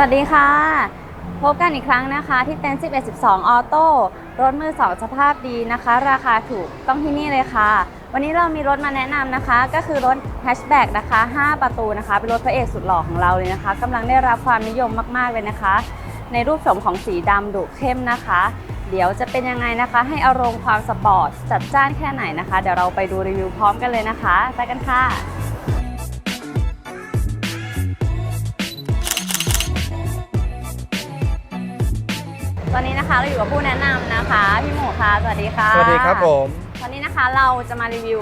สวัสดีค่ะ พบกันอีกครั้งนะคะที่เต็นท์1112 ออโต้รถมือสองสภาพดีนะคะ ราคาถูกต้องที่นี่เลยค่ะ วันนี้เรามีรถมาแนะนำนะคะ ก็คือรถแฮชแบ็กนะคะ 5 ประตูนะคะ เป็นรถพระเอกสุดหล่อของเราเลยนะคะกำลังได้รับความนิยมมากๆเลยนะคะ ในรูปโฉมของสีดำดุเข้มนะคะ เดี๋ยวจะเป็นยังไงนะคะ ให้อารมณ์ความสปอร์ตจัดจ้านแค่ไหนนะคะ เดี๋ยวเราไปดูรีวิวพร้อมกันเลยนะคะ ไปกันค่ะ อนนี้นะคะเราอยู่กับผู้แนะนำนะคะ พี่หมูค่ะ สวัสดีค่ะสวัสดีครับผมวันนี้นะคะเราจะมารีวิว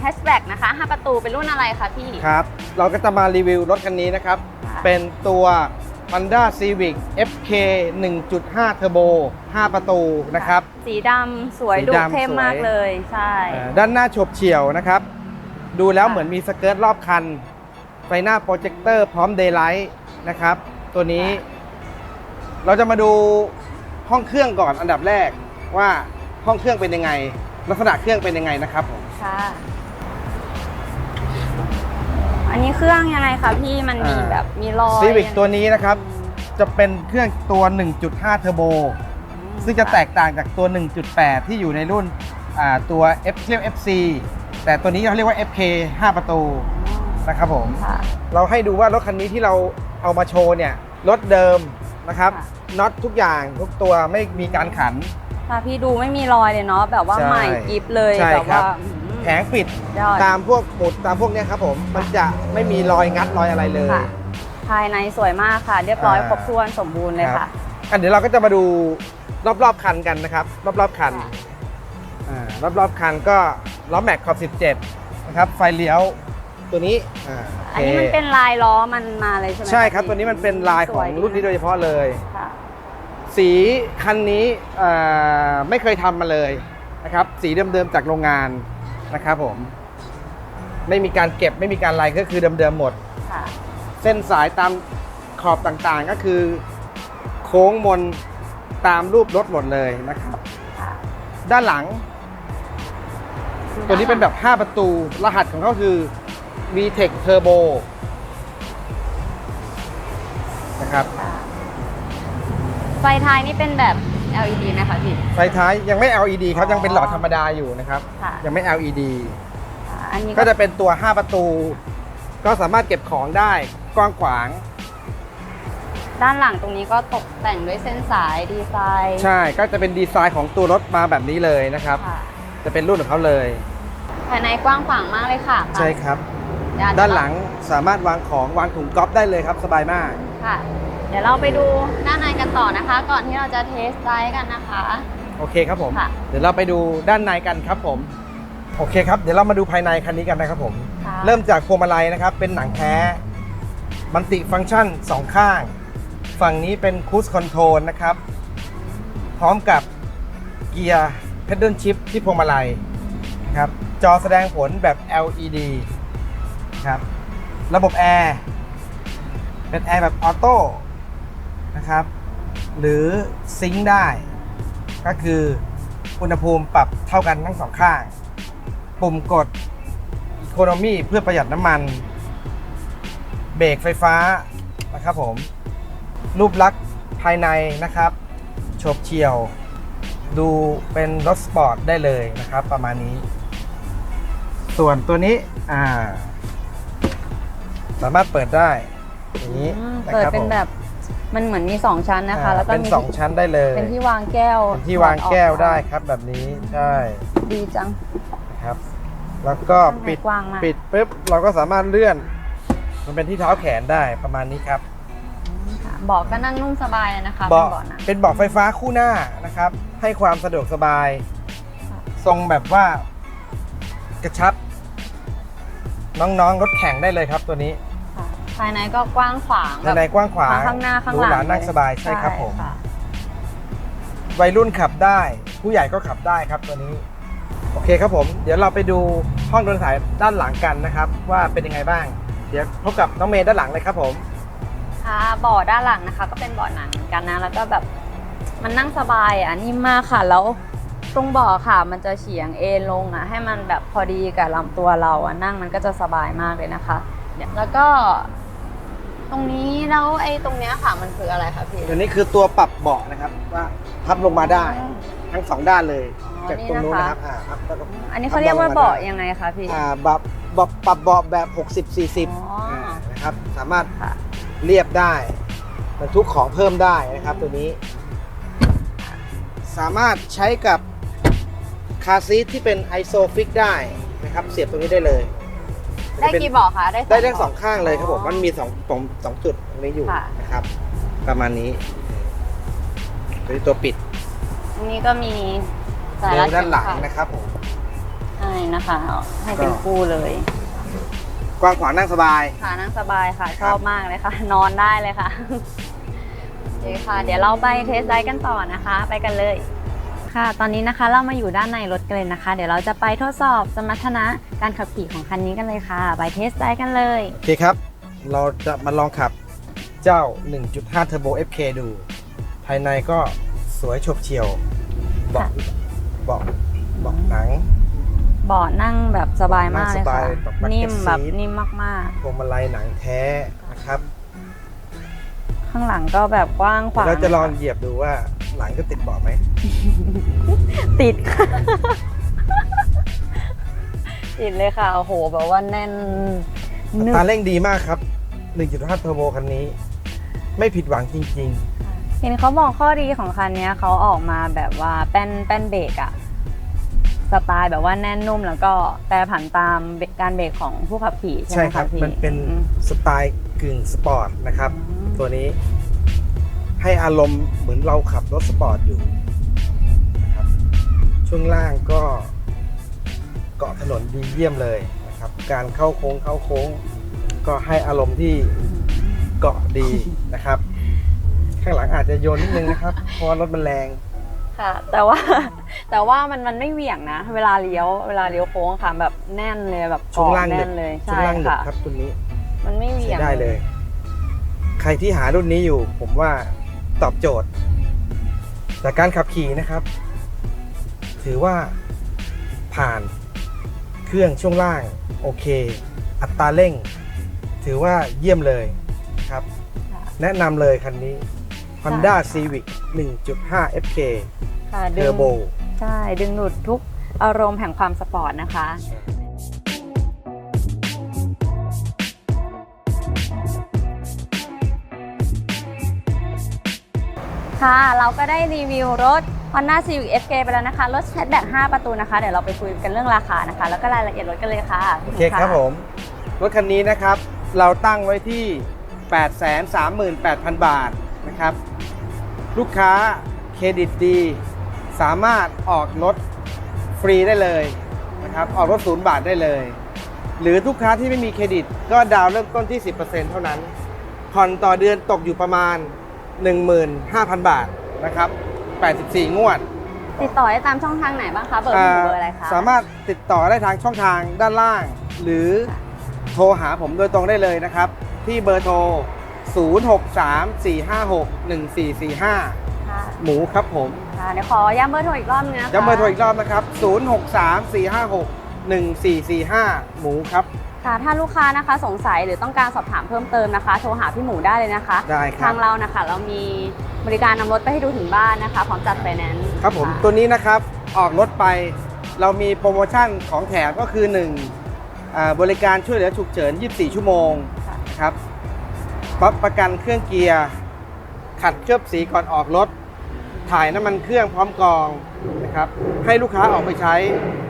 แฮชแบ็กนะคะ5ประตูเป็นรุ่นอะไรคะพี่ ครับ เราก็จะมารีวิวรถคันนี้นะครับ ค่ะเป็นตัว Honda Civic FK 1.5 Turbo 5 ประตูนะครับ สีดำสวยสีดุดำเข้มสวย มากเลย ใช่ เอ่อด้านหน้าโฉบเฉี่ยวนะครับ ดูแล้วค่ะ เหมือนมีสเกิร์ตรอบคัน ไฟหน้าโปรเจคเตอร์พร้อมเดย์ไลท์นะครับ ตัวนี้ เราจะมาดู ห้องเครื่องก่อนอันดับแรกว่าห้องเครื่องเป็นยังไง ลักษณะเครื่องเป็นยังไงนะครับผมค่ะ อันนี้เครื่องยังไงคะพี่มันมีอ่าแบบมีรอย Civic ตัวนี้นะครับ จะเป็นเครื่องตัว 1.5 Turbo อืมซึ่งจะแตกต่างจากตัว 1.8 ที่อยู่ในรุ่นอ่าตัว F เรียก FC แต่ตัวนี้เขาเรียกว่า FK 5 ประตูนะครับผมค่ะเราให้ดูว่ารถคันนี้ที่เราเอามาโชว์เนี่ย รถเดิม นะครับค่ะ น็อตทุกอย่างทุกตัวไม่มีการขัน ค่ะพี่ดูไม่มีรอยเลยเนาะแบบว่าใช่ใหม่กิฟเลยใช่แบบครัว่าบ อืมแผงปิดยอด ตามพวกหมุดตามพวกเนี้ยครับผมมันจะไม่มีรอยงัดรอยอะไรเลย ค่ะ ภายในสวยมากค่ะ เรียบร้อยอ่า ครบถ้วนสมบูรณ์เลยครัค่ะบอันเดี๋ยวเราก็จะมาดูรอบๆคันกันนะครับ รอบๆคันค่ะอ่ารอบๆคันก็ล้อแม็กขอบ 17 นะครับ ไฟเลี้ยวตัวนี้อ่าโค อันนี้มันเป็นลายล้อมันมาเลยใช่ไหมะใช่ครับพี่ตัวนี้มันเป็นลายของสวดีรุ่นนี้โดยเฉพาะเลย ค่ะสีคันนี้อ่าไม่เคยทำมาเลยนะครับ สีเดิมๆจากโรงงานนะครับผม ไม่มีการเก็บไม่มีการอะไรก็คือเดิมๆหมด ค่ะ เส้นสายตามขอบต่างๆก็คือ โค้งมนตามรูปรถหมดเลยนะครับ ค่ะด้านหลัง ตัวนี้เป็นแบบ 5 ประตูรหัสของเขาคือ VTEC Turbo นะครับค่ะไฟท้ายนี่เป็นแบบ LED ไหมคะพี่ ไฟท้ายยังไม่ LED ครับยังเป็นหลอดธรรมดาอยู่นะครับ ค่ะ ยังไม่ LED อ่าอันนี้ก็จะเป็นตัว 5 ประตู ก็สามารถเก็บของได้กว้างขวาง ด้านหลังตรงนี้ก็ตกแต่งด้วยเส้นสายดีไซน์ใช่ก็จะเป็นดีไซน์ของตัวรถมาแบบนี้เลยนะครับ ค่ะจะเป็นรุ่นของเขาเลย ภายในกว้างขวางมากเลยค่ะใช่ครับเยว ด้านหลังสามารถวางของวางถุงก๊อฟได้เลยครับสบายมาก ค่ะ เดี๋ยวเราไปดูด้านในกันต่อนะคะ ก่อนที่เราจะเทสไดรฟ์กันนะคะ โอเคครับผม ค่ะ เดี๋ยวเราไปดูด้านในกันครับผม โอเคครับ เดี๋ยวเรามาดูภายในคันนี้กันนะครับผม ค่ะเริ่มจากพวงมาลัยนะครับ เป็นหนังแท้มันติฟังก์ชันสองข้าง ฝั่งนี้เป็นคูสคอนโทรลนะครับ พร้อมกับเกียร์เพดเดิลชิพที่พวงมาลัยนะครับ จอแสดงผลแบบ LED นะครับ ระบบแอร์เป็นแอร์แบบออโต้นะครับ หรือซิงค์ได้ ก็คืออุณหภูมิปรับเท่ากันทั้งสองข้าง ปุ่มกดอีโคโนมีเพื่อประหยัดน้ำมัน เบรกไฟฟ้านะครับผม รูปลักษณ์ภายในนะครับโฉบเฉี่ยว ดูเป็นรถสปอร์ตได้เลยนะครับ ประมาณนี้ ส่วนตัวนี้อ่า สามารถเปิดได้อย่างนี้อืมนะเปิดครับเป็นผมแบบมันเหมือนมี2ชั้นนะคะ อ่าแล้วก็เป็นมีสองชั้นได้เลยเป็นที่วางแก้วเป็นที่วางแก้วได้ครับแบบนี้ใช่ดีจัง นะครับ แล้วก็ข้างในปิดกว้างมาก ปิดปุ๊บเราก็สามารถเลื่อน มันเป็นที่เท้าแขนได้ประมาณนี้ครับค่ะเบาะก็นั่งนุ่มสบายเลยนะคะเบาะป็นเบาะหนังเป็นเบาะไฟฟ้าคู่หน้านะครับ ให้ความสะดวกสบายค่ะทรงแบบว่ากระชับ น้องๆรถแข่งได้เลยครับตัวนี้ค่ะ ภายในก็กว้างขวางภายในกว้างขวางข้างหน้าข้างรูหลังหรานั่งเลสบายใช่ครับผมะวัยรุ่นขับได้ ผู้ใหญ่ก็ขับได้ครับตัวนี้ โอเคครับผม เดี๋ยวเราไปดูห้องโดยสารด้านหลังกันนะครับ ว่าเป็นยังไงบ้าง เดี๋ยวพบกับน้องเมย์ด้านหลังเลยครับผมค่ะเบาะด้านหลังนะคะ ก็เป็นเบาะหนังเหมือนกันนะแล้วก็แบบมันนั่งสบายอะนิ่มมากค่ะแล้วตรงเบาะค่ะ มันจะเฉียงเอนลงอะ ให้มันแบบพอดีกับลำตัวเราอะนั่งมันก็จะสบายมากเลยนะคะเดี๋ยวแล้วก็ ตรงนี้แล้วไอ้ตรงเนี้ยค่ะมันคืออะไรคะพี่ตัวนี้คือตัวปรับเบาะนะครับว่าพับลงมาได้ ทั้งสองด้านเลยอ๋อจากนี่ตรงนู้นนะคะนะครับอ่าครับแล้วก็อันนี้เขาเรียกว่าเบาะยังไงคะพี่ อ่าปรับเบาะปรับเบาะแบบ 60 อ๋อ40อ่านะครับสามารถค่ะ เรียบได้บรรทุกของเพิ่มได้นะครับตัวนี้ สามารถใช้กับคาร์ซีทที่เป็นไอโซฟิกได้นะครับเสียบตรงนี้ได้เลย ได้กี่เบาะคะได้ได้ทั้งเบาะสองข้างเลยครับผมอ๋อมันมีสองสองสองจุดตรงนี้อยู่ค่ะ นะครับ ประมาณนี้ตัวนี้ตัวปิดอันนี้ก็มีสายเร็รัวด้านหลังเข็มขัดนะครับผมใช่นะคะ ให้เป็นก็คู่เลยกว้างขวางนั่งสบาย ค่ะนั่งสบายค่ะคชรับอบมากเลยค่ะ นอนได้เลยค่ะโอเคค่ะ เดี๋ยวเราไปเทสไดรฟ์กันต่อนะคะ ไปกันเลย ค่ะ ตอนนี้นะคะเรามาอยู่ด้านในรถกันเลยนะคะ เดี๋ยวเราจะไปทดสอบสมรรถนะการขับขี่ของคันนี้กันเลยค่ะ ไปเทสไดรฟ์กันเลย โอเคครับ เราจะมาลองขับเจ้า 1.5 Turbo FK ดู ภายในก็สวยฉบเฉี่ยวเบาะเบาะเบาะหนังเบาะนั่งแบบสบายมากเลยนั่งสบาค่ะยแบบ bucket นิ่มแบบ seat นิ่มมากพวงมาลัยหนังแท้นะครับๆข้างหลังก็แบบกว้างขวางเราจะลองเหยียบดูว่า หลังจะติดเบาะไหม ติดค่ะ ติดเลยค่ะ โอ้โห แบบว่าแน่นอันึตราเร่งดีมากครับ 1.5 Turbo คันนี้ ไม่ผิดหวังจริง เห็นเขาบอกข้อดีของคันเนี้ยเขาออกมาแบบว่าแป้นแป้นเบรกอะสไตล์แบบว่าแน่นนุ่มแล้วก็แปรผันตามการเบรกของผู้ขับขี่ๆ ใช่ใช่ไหมครัคะบ พี่มันเป็นอืม สไตล์กึ่งสปอร์ตนะครับอืมตัวนี้ ให้อารมณ์เหมือนเราขับรถสปอร์ตอยู่นะครับช่วงล่างก็เกาะถนนดีเยี่ยมเลยนะครับ การเข้าโค้งเข้าโค้ง ก็ให้อารมณ์ที่เกาะดีนะครับ ข้างหลังอาจจะโยนนิดนึงนะครับ เพราะว่ารถมันแรง ค่ะ แต่ว่า แต่ว่ามันมันไม่เหวี่ยงนะ เวลาเลี้ยวเวลาเลี้ยวโค้งค่ะแบบแน่นเลยแบบช่วงเกาะล่างหนึแน่บนเลยช่วงใช่ล่างหนึบค่ะ ครับตัวนี้มันไม่เหวี่ใช้ยง ได้เลย ใครที่หารุ่นนี้อยู่ ผมว่า ตอบโจทย์ แต่การขับขี่นะครับ ถือว่าผ่านเครื่องช่วงล่าง โอเค อัตราเร่ง ถือว่าเยี่ยมเลยครับค่ะแนะนำเลยคันนี้ Honda Civic 1.5 FK ค่ะดึง Turbo ใช่ ดึงดูดทุกอารมณ์แห่งความสปอร์ตนะคะ ค่ะ เราก็ได้รีวิวรถ Honda Civic FK ไปแล้วนะคะ รถแชทแบ็ก5ประตูนะคะ เดี๋ยวเราไปคุยกันเรื่องราคานะคะ แล้วก็รายละเอียดรถกันเลยค่ะโอเคครับผม รถคันนี้นะครับ เราตั้งไว้ที่ 838,000 บาทนะครับ ลูกค้าเครดิตดี สามารถออกรถฟรีได้เลยนะครับ ออกรถศูนย์บาทได้เลย หรือลูกค้าที่ไม่มีเครดิต ก็ดาวน์เริ่มต้นที่ 10%เท่านั้น ผ่อนต่อเดือนตกอยู่ประมาณ 15,000 บาทนะครับ84 งวดติดต่อได้ตามช่องทางไหนบ้างคะเบอร์โทรเบอร์อะไรคะสามารถติดต่อได้ทางช่องทางด้านล่าง หรือโทรหาผมโดยตรงได้เลยนะครับ ที่เบอร์โทร 0634561445ค่ะหมูครับผมค่ะเดี๋ยวขอย้ำเบอร์โทรอีกรอบนึงนะคะย้ำเบอร์โทรอีกรอบนะครับ 0634561445 หมูครับ ค่ะถ้าลูกค้านะคะสงสัยหรือต้องการสอบถามเพิ่มเติมนะคะ โทรหาพี่หมูได้เลยนะคะ ได้ครัทาบงเรานะคะเรามีบริการนำรถไปให้ดูถึงบ้านนะคะพร้อมจัดไฟแนนซ์ครับผมะตัวนี้นะครับออกรถไปเรามีโปรโมชั่นของแถมก็คือ1อ่าบริการช่วยเหลือฉุกเฉิน 24 ชั่วโมงค่ะนะครับรับประกันเครื่องเกียร์ ขัดเคลือบสีก่อนออกรถ ถ่ายน้ำมันเครื่องพร้อมกรอง นะครับให้ลูกค้าออกไปใช้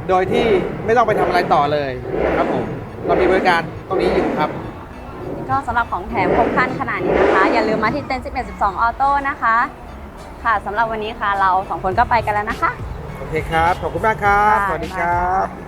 โดยที่ไม่ต้องไปทำอะไรต่อเลยนะครับผมเรามีบริการตรงนี้อยู่ครับ ก็สำหรับของแถมครบครันขนาดนี้นะคะ อย่าลืมมาที่เต็นท์11 12 ออโต้นะคะ ค่ะสำหรับวันนี้ค่ะเราสองคนก็ไปกันแล้วนะคะ โอเคครับ ขอบคุณมากครับค่ะสวัสดีครับบ๊ายบายค่ะ